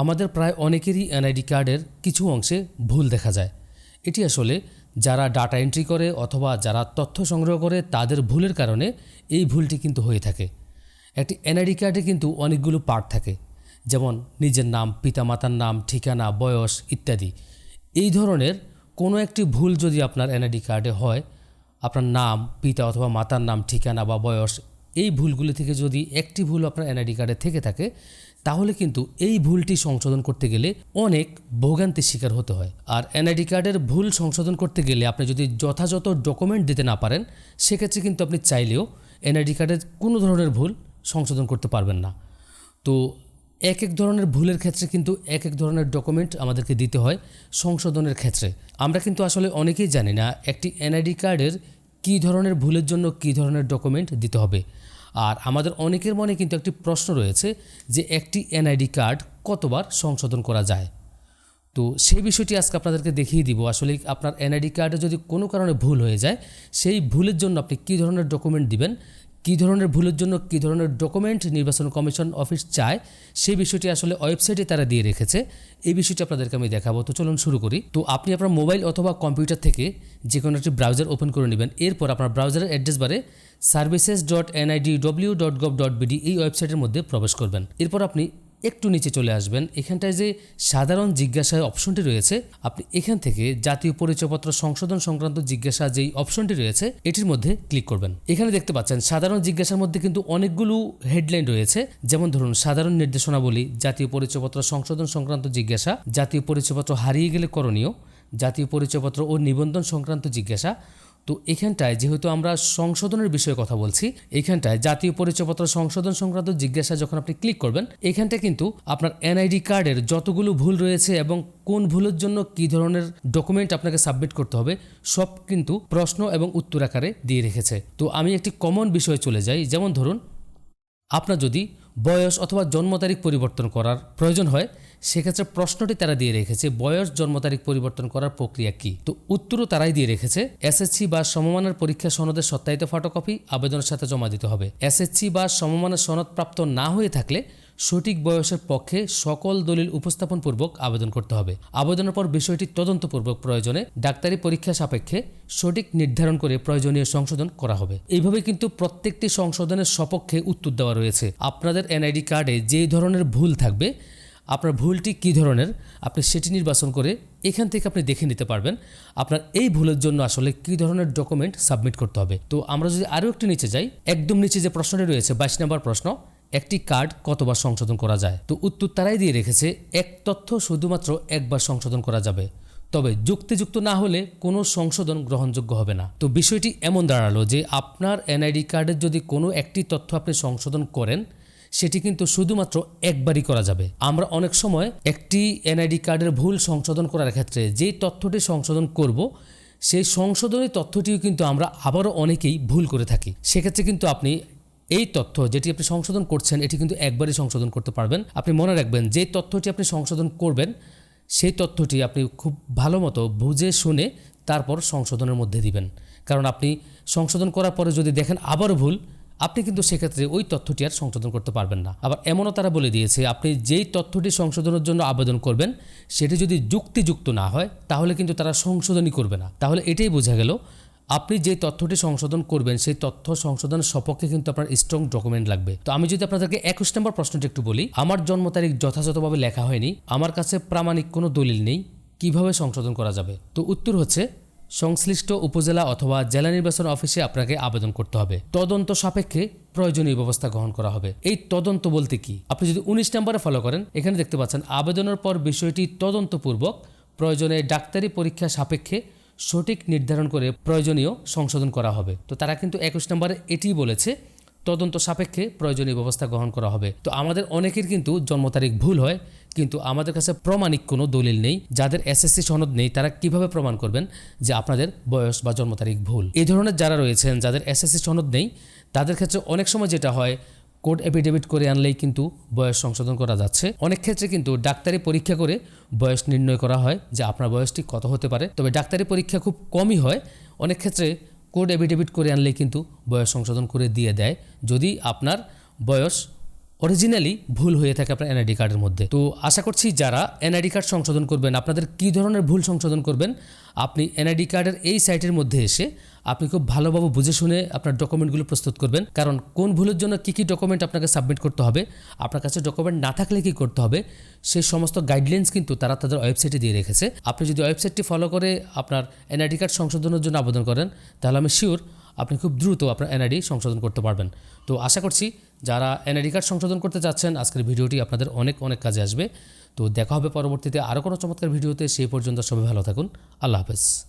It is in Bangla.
আমাদের প্রায় অনেকেরই এনআইডি কার্ডের কিছু অংশে ভুল দেখা যায়। এটি আসলে যারা ডাটা এন্ট্রি করে অথবা যারা তথ্য সংগ্রহ করে তাদের ভুলের কারণে এই ভুলটি কিন্তু হয়ে থাকে। একটি এনআইডি কার্ডে কিন্তু অনেকগুলো পার্ট থাকে, যেমন নিজের নাম, পিতামাতার নাম, ঠিকানা, বয়স ইত্যাদি। এই ধরনের কোনো একটি ভুল যদি আপনার এনআইডি কার্ডে হয়, আপনার নাম, পিতা অথবা মাতার নাম, ঠিকানা বা বয়স, এই ভুলগুলি থেকে যদি একটি ভুল আপনার এনআইডি কার্ডে থেকে থাকে তাহলে কিন্তু এই ভুলটি সংশোধন করতে গেলে অনেক ভোগান্তির শিকার হতে হয়। আর এনআইডি কার্ডের ভুল সংশোধন করতে গেলে আপনি যদি যথাযথ ডকুমেন্ট দিতে না পারেন, সেক্ষেত্রে কিন্তু আপনি চাইলেও এনআইডি কার্ডের কোনো ধরনের ভুল সংশোধন করতে পারবেন না। তো এক এক ধরনের ভুলের ক্ষেত্রে কিন্তু এক এক ধরনের ডকুমেন্ট আমাদেরকে দিতে হয় সংশোধনের ক্ষেত্রে। আমরা কিন্তু আসলে অনেকেই জানি না একটি এনআইডি কার্ডের কী ধরনের ভুলের জন্য কী ধরনের ডকুমেন্ট দিতে হবে। আর আমাদের অনেকের মনে কিন্তু একটি প্রশ্ন রয়েছে যে একটি এনআইডি কার্ড কতবার সংশোধন করা যায়? তো সেই বিষয়টি আজকে আপনাদেরকে দেখিয়ে দিব। আসলে আপনার এনআইডি কার্ডে যদি কোনো কারণে ভুল হয়ে যায়, সেই ভুলের জন্য আপনি কী ধরনের ডকুমেন্ট দিবেন কী ধরনের ভুলের জন্য কী ধরনের ডকুমেন্ট নির্বাচন কমিশন অফিস চায়, সেই বিষয়টি আসলে ওয়েবসাইটে তারা দিয়ে রেখেছে। এই বিষয়টি আপনাদেরকে আমি দেখাবো। তো চলুন শুরু করি। তো আপনি আপনার মোবাইল অথবা কম্পিউটার থেকে যে কোনো একটি ব্রাউজার ওপেন করে নেবেন। এরপর আপনার ব্রাউজারের অ্যাড্রেস বারে services dot NID W dot gov dot BD এই ওয়েবসাইটের মধ্যে প্রবেশ করবেন। এরপর আপনি একটু নিচে চলে আসবেন। এখানটায় যে সাধারণ জিজ্ঞাসায় অপশনটি রয়েছে, আপনি এখান থেকে জাতীয় পরিচয়পত্র সংশোধন সংক্রান্ত জিজ্ঞাসা যেই অপশনটি রয়েছে, এটির মধ্যে ক্লিক করবেন। এখানে দেখতে পাচ্ছেন, সাধারণ জিজ্ঞাসার মধ্যে কিন্তু অনেকগুলো হেডলাইন রয়েছে। যেমন ধরুন, সাধারণ নির্দেশনাবলী, জাতীয় পরিচয়পত্র সংশোধন সংক্রান্ত জিজ্ঞাসা, জাতীয় পরিচয়পত্র হারিয়ে গেলে করণীয়, জাতীয় পরিচয়পত্র ও নিবন্ধন সংক্রান্ত জিজ্ঞাসা তো এখানটায় যেহেতু আমরা সংশোধনের বিষয়ে কথা বলছি, এখানটায় জাতীয় পরিচয়পত্র সংশোধন সংক্রান্ত জিজ্ঞাসা যখন আপনি ক্লিক করবেন এখানটা কিন্তু আপনার এনআইডি কার্ডের যতগুলো ভুল রয়েছে এবং কোন ভুলের জন্য কি ধরনের ডকুমেন্ট আপনাকে সাবমিট করতে হবে, সব কিন্তু প্রশ্ন এবং উত্তর আকারে দিয়ে রেখেছে। তো আমি একটি কমন বিষয়ে চলে যাই, যেমন ধরুন, আপনার যদি বয়স অথবা জন্ম তারিখ পরিবর্তন করার প্রয়োজন হয়, সেক্ষেত্রে প্রশ্নটি তারা দিয়ে রেখেছে, বয়স, জন্ম তারিখ পরিবর্তন করার প্রক্রিয়া কি? তো উত্তরও তারাই দিয়ে রেখেছে এসএসসি বা সমমানের পরীক্ষা সনদের সত্যায়িত ফটোকপি আবেদনের সাথে জমা দিতে হবে। এসএসসি বা সমমানের সনদ প্রাপ্ত না হয়ে থাকলে সঠিক বয়সের পক্ষে সকল দলিল উপস্থাপন পূর্বক আবেদন করতে হবে। আবেদনের পর বিষয়টি তদন্তপূর্বক প্রয়োজনে ডাক্তারি পরীক্ষা সাপেক্ষে সঠিক নির্ধারণ করে প্রয়োজনীয় সংশোধন করা হবে। এইভাবে কিন্তু প্রত্যেকটি সংশোধনের সপক্ষে উত্তর দেওয়া রয়েছে। আপনাদের এনআইডি কার্ডে যে ধরনের ভুল থাকবে, আপনার ভুলটি কী ধরনের, আপনি সেটি নির্বাচন করে এখান থেকে আপনি দেখে নিতে পারবেন আপনার এই ভুলের জন্য আসলে কী ধরনের ডকুমেন্ট সাবমিট করতে হবে। তো আমরা যদি আরও একটু নিচে যাই, একদম নিচে যে প্রশ্নটি রয়েছে, বাইশ নম্বর প্রশ্ন একটি কার্ড কতবার সংশোধন করা যায়? তো উত্তর তারাই দিয়ে রেখেছে, এক তথ্য শুধুমাত্র একবার সংশোধন করা যাবে। তবে যুক্তিযুক্ত না হলে কোনো সংশোধন গ্রহণযোগ্য হবে না। তো বিষয়টি এমন দাঁড়াল যে আপনার এনআইডি কার্ডের যদি কোনো একটি তথ্য আপনি সংশোধন করেন, সেটি কিন্তু শুধুমাত্র একবারই করা যাবে। আমরা অনেক সময় একটি এনআইডি কার্ডের ভুল সংশোধন করার ক্ষেত্রে যেই তথ্যটি সংশোধন করব, সেই সংশোধনী তথ্যটিও কিন্তু আমরা আবারও অনেকেই ভুল করে থাকি। সেক্ষেত্রে কিন্তু আপনি এই তথ্য যেটি আপনি সংশোধন করছেন, এটি কিন্তু একবারই সংশোধন করতে পারবেন। আপনি মনে রাখবেন, যে তথ্যটি আপনি সংশোধন করবেন, সেই তথ্যটি আপনি খুব ভালো মতো বুঝে, শুনে তারপর সংশোধনের মধ্যে দিবেন। কারণ আপনি সংশোধন করার পরে যদি দেখেন আবার ভুল, আপনি কিন্তু সেক্ষেত্রে ওই তথ্যটি আর সংশোধন করতে পারবেন না। আবার এমনও তারা বলে দিয়েছে, আপনি যেই তথ্যটি সংশোধনের জন্য আবেদন করবেন, সেটি যদি যুক্তিযুক্ত না হয়, তাহলে কিন্তু তারা সংশোধনই করবে না। তাহলে এটাই বোঝা গেল আপনি যে তথ্যটি সংশোধন করবেন, সেই তথ্য সংশোধনের সপক্ষে কিন্তু আপনার স্ট্রং ডকুমেন্ট লাগবে। তো আমি যদি আপনাদেরকে একুশ নম্বর প্রশ্নটি একটু বলি, আমার জন্ম তারিখ যথাযথভাবে লেখা হয়নি, আমার কাছে প্রামাণিক কোনো দলিল নেই, কীভাবে সংশোধন করা যাবে? তো উত্তর হচ্ছে, সংশ্লিষ্ট উপজেলা অথবা জেলা নির্বাচন অফিসে আপনাকে আবেদন করতে হবে। তদন্ত সাপেক্ষে প্রয়োজনীয় ব্যবস্থা গ্রহণ করা হবে। এই তদন্ত বলতে কি? আপনি যদি উনিশ নম্বরে ফলো করেন, এখানে দেখতে পাচ্ছেন, আবেদনের পর বিষয়টি তদন্তপূর্বক, প্রয়োজনে ডাক্তারি পরীক্ষা সাপেক্ষে সঠিক নির্ধারণ করে প্রয়োজনীয় সংশোধন করা হবে। তো তারা কিন্তু একুশ নম্বরে এটিই বলেছে, তদন্ত সাপেক্ষে প্রয়োজনীয় ব্যবস্থা গ্রহণ করা হবে। তো আমাদের অনেকের কিন্তু জন্ম তারিখ ভুল হয়, কিন্তু আমাদের কাছে প্রমাণিক কোনো দলিল নেই। যাদের এসএসসি সনদ নেই, তারা কীভাবে প্রমাণ করবেন যে আপনাদের বয়স বা জন্ম তারিখ ভুল? এই ধরনের যারা রয়েছেন, যাদের এসএসসি সনদ নেই, তাদের ক্ষেত্রে অনেক সময় যেটা হয় কোড এফিডেভিট করে আনলেই কিন্তু বয়স সংশোধন করা যাচ্ছে। অনেক ক্ষেত্রে কিন্তু ডাক্তারি পরীক্ষা করে বয়স নির্ণয় করা হয় যে আপনার বয়সটি কত হতে পারে। তবে ডাক্তারি পরীক্ষা খুব কমই হয়। অনেক ক্ষেত্রে কোর্ট এফিডেভিট করে আনলেই কিন্তু বয়স সংশোধন করে দিয়ে দেয়। যদি আপনার বয়স অরিজিনালি ভুল হয়ে থাকে আপনার এনআইডি কার্ডের মধ্যে। তো আশা করছি যারা এনআইডি কার্ড সংশোধন করবেন, আপনাদের কী ধরনের ভুল সংশোধন করবেন, আপনি এনআইডি কার্ডের এই সাইটের মধ্যে এসে আপনি খুব ভালোভাবে বুঝে শুনে আপনার ডকুমেন্টগুলো প্রস্তুত করবেন। কারণ কোন ভুলের জন্য কী কী ডকুমেন্ট আপনাকে সাবমিট করতে হবে, আপনার কাছে ডকুমেন্ট না থাকলে কী করতে হবে, সেই সমস্ত গাইডলাইন্স কিন্তু তারা তাদের ওয়েবসাইটে দিয়ে রেখেছে। আপনি যদি ওয়েবসাইটটি ফলো করে আপনার এনআইডি কার্ড সংশোধনের জন্য আবেদন করেন, তাহলে আমি শিওর আপনি খুব দ্রুত আপনার এনআইডি সংশোধন করতে পারবেন। তো আশা করছি যারা এনআইডি কার্ড সংশোধন করতে চাচ্ছেন, আজকের ভিডিওটি আপনাদের অনেক অনেক কাজে আসবে। তো দেখা হবে পরবর্তীতে আরও কোনো চমৎকার ভিডিওতে, সেই পর্যন্ত সবাই ভালো থাকুন। আল্লাহ হাফেজ।